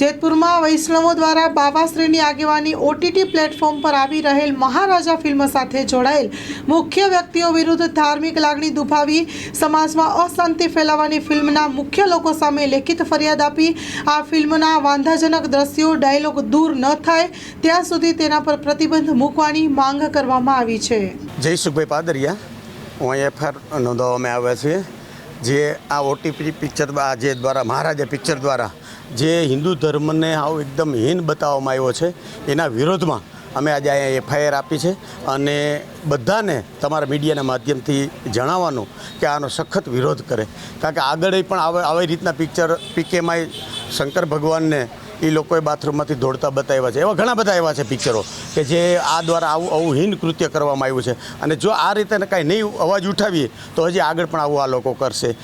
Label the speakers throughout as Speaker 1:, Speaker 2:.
Speaker 1: જેતપુરમાં વૈષ્ણવો દ્વારા બાવાશ્રીની આગેવાની OTT platform પર આવી રહેલ મહારાજા ફિલ્મ સાથે જોડાયેલ મુખ્ય વ્યક્તિઓ વિરુદ્ધ ધાર્મિક લાગણી દુભાવી, સમાજમાં અશાંતિ ફેલાવવાની ફિલ્મના મુખ્ય લોકો સામે લેખિત ફરિયાદ આપી, આ ફિલ્મના વાંધાજનક દ્રશ્યો, ડાયલોગ દૂર ન થાય, ત્યાં સુધી તેના પર પ્રતિબંધ મૂકવાની માંગ કરવામાં આવી છે.
Speaker 2: જય સુખભાઈ પાદરિયા. હું અહીં એફઆઈઆર નોંધાવવામાં આવ્યા છે. જે આ ઓટીપી પિક્ચર જે દ્વારા, મહારાજા પિક્ચર દ્વારા જે હિન્દુ ધર્મને આવ એકદમ હીન બતાવવામાં આવ્યો છે, એના વિરોધમાં અમે આજે અહીંયા એફઆઈઆર આપી છે અને બધાને તમારા મીડિયાના માધ્યમથી જણાવવાનું કે આનો સખત વિરોધ કરે. કારણ કે આગળ પણ આવે રીતના પિક્ચર પીકેમાં શંકર ભગવાનને એ લોકોએ બાથરૂમમાંથી દોડતા બતાવ્યા છે. એવા ઘણા બધા એવા છે પિક્ચરો કે જે આ દ્વારા આવું આવું હીન કૃત્ય કરવામાં આવ્યું છે. અને જો આ રીતે કાંઈ નહીં અવાજ ઉઠાવીએ, તો હજી આગળ પણ આવું આ લોકો કરશે.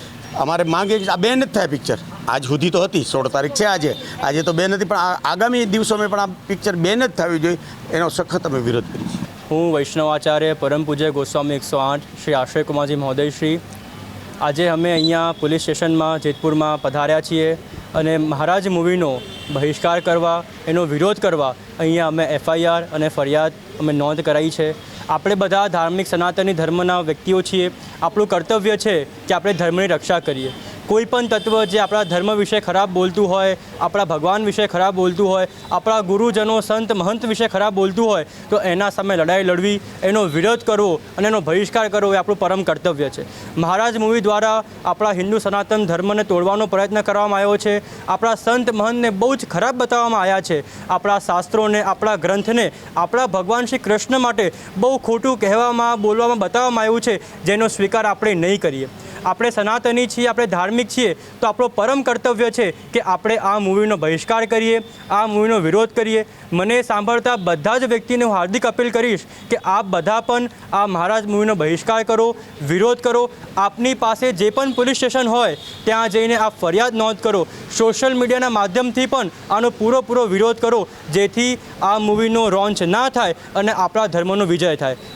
Speaker 2: અમારે માંગે આ બેન જ થાય પિક્ચર આજ સુધી તો હતી, સોળ તારીખ છે આજે. આજે તો બેન હતી, પણ આગામી દિવસોમાં પણ આ પિક્ચર બેન જ થવી જોઈએ, એનો સખત અમે વિરોધ કરીએ
Speaker 3: હું વૈષ્ણવાચાર્ય પરમ પૂજ્ય ગોસ્વામી એકસો આઠ, શ્રી આશ્રય કુમારજી મહોદય શ્રી આજે અમે અહીંયા પોલીસ સ્ટેશનમાં જેતપુરમાં પધાર્યા છીએ અને મહારાજ મૂવીનો બહિષ્કાર કરવા, એનો વિરોધ કરવા અહીંયા અમે એફઆઈઆર અને ફરિયાદ અમે નોંધ કરાઈ છે. આપણે બધા ધાર્મિક સનાતની ધર્મના વ્યક્તિઓ છીએ. આપણું કર્તવ્ય છે કે આપણે ધર્મની રક્ષા કરીએ. કોઈ પણ તત્વ જે આપણા ધર્મ વિશે ખરાબ બોલતું હોય, આપણા ભગવાન વિશે ખરાબ બોલતું હોય, આપણા ગુરુજનો, સંત, મહંત વિશે ખરાબ બોલતું હોય, તો એના સામે લડાઈ લડવી, એનો વિરોધ કરવો અને એનો બહિષ્કાર કરવો એ આપણું પરમ કર્તવ્ય છે. મહારાજ મૂવી દ્વારા આપણા હિન્દુ સનાતન ધર્મને તોડવાનો પ્રયત્ન કરવામાં આવ્યો છે. આપણા સંત, મહંતને બહુ જ ખરાબ બતાવવામાં આવ્યા છે. આપણા શાસ્ત્રોને, આપણા ગ્રંથને, આપણા ભગવાન શ્રી કૃષ્ણ માટે બહુ ખોટું કહેવામાં, બોલવામાં બતાવવામાં આવ્યું છે, જેનો સ્વીકાર આપણે નહીં કરીએ. આપણે સનાતની છીએ, આપણે ધાર્મિક છીએ, તો આપણો પરમ કર્તવ્ય છે કે આપણે આ મૂવીનો બહિષ્કાર કરીએ, આ મૂવીનો વિરોધ કરીએ. મને સાંભળતા બધા જ વ્યક્તિને હું હાર્દિક અપીલ કરીશ કે આપ બધા પણ આ મહારાજ મૂવીનો બહિષ્કાર કરો, વિરોધ કરો. આપની પાસે જે પણ પોલીસ સ્ટેશન હોય, ત્યાં જઈને આપ ફરિયાદ નોંધ કરો. સોશિયલ મીડિયાના માધ્યમથી પણ આનો પૂરો વિરોધ કરો, જેથી આ મૂવીનો રોન્ચ ના થાય અને આપણા ધર્મનો વિજય થાય.